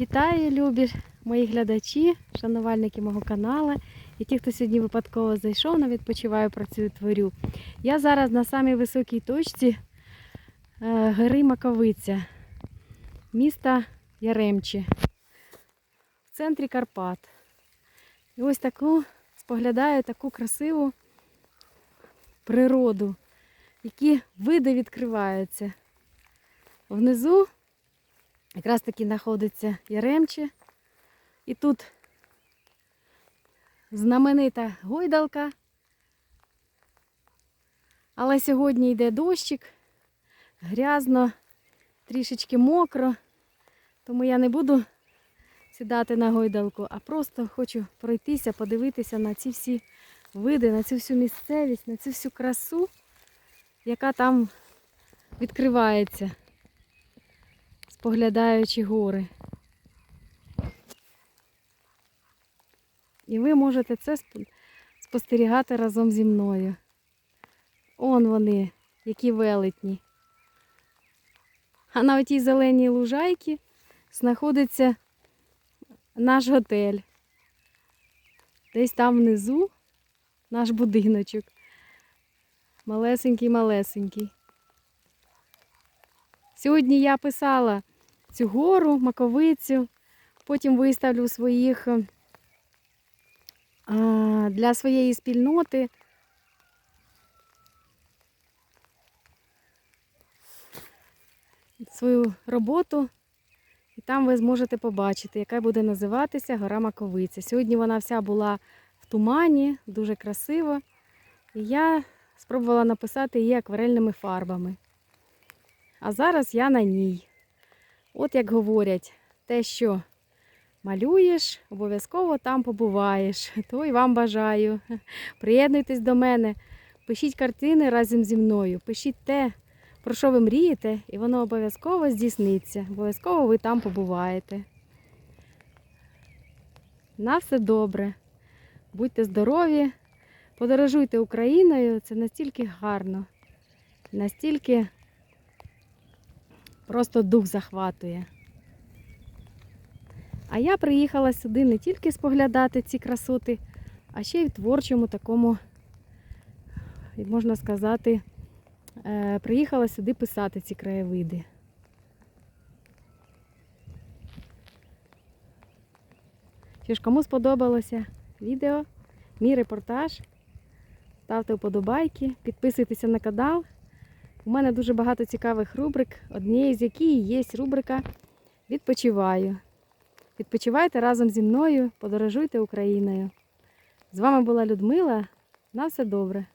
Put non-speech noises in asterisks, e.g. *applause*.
Вітаю, любі мої глядачі, шанувальники мого каналу і ті, хто сьогодні випадково зайшов на відпочиваю, працюю, творю. Я зараз на самій високій точці е, гори Маковиця, міста Яремче, в центрі Карпат. І ось таку споглядаю таку красиву природу, які види відкриваються. Внизу якраз таки знаходиться Яремче. І тут знаменита гойдалка. Але сьогодні йде дощик, грязно, трішечки мокро, тому я не буду сідати на гойдалку, а просто хочу пройтися, подивитися на ці всі види, на цю всю місцевість, на цю всю красу, яка там відкривається споглядаючи гори. І ви можете це спостерігати разом зі мною. Он вони, які велетні. А на отій зеленій лужайці знаходиться наш готель. Десь там внизу наш будиночок. Малесенький-малесенький. Сьогодні я писала цю гору, маковицю, потім виставлю своїх е, для своєї спільноти. Свою роботу, і там ви зможете побачити, яка буде називатися гора Маковиця. Сьогодні вона вся була в тумані, дуже красиво. І я спробувала написати її акварельними фарбами. А зараз я на ній. От як говорять, те, що малюєш, обов'язково там побуваєш. *laughs* То і вам бажаю. *laughs* Приєднуйтесь до мене, пишіть картини разом зі мною, пишіть те, про що ви мрієте, і воно обов'язково здійсниться. Обов'язково ви там побуваєте. На все добре. Будьте здорові, подорожуйте Україною, це настільки гарно, настільки просто дух захватує. А я приїхала сюди не тільки споглядати ці красоти, а ще й в творчому такому, можна сказати, е, приїхала сюди писати ці краєвиди. Що ж, кому сподобалося відео, мій репортаж, ставте вподобайки, підписуйтеся на канал. У мене дуже багато цікавих рубрик, однією з яких є рубрика Відпочиваю. Відпочивайте разом зі мною, подорожуйте Україною. З вами була Людмила. На все добре.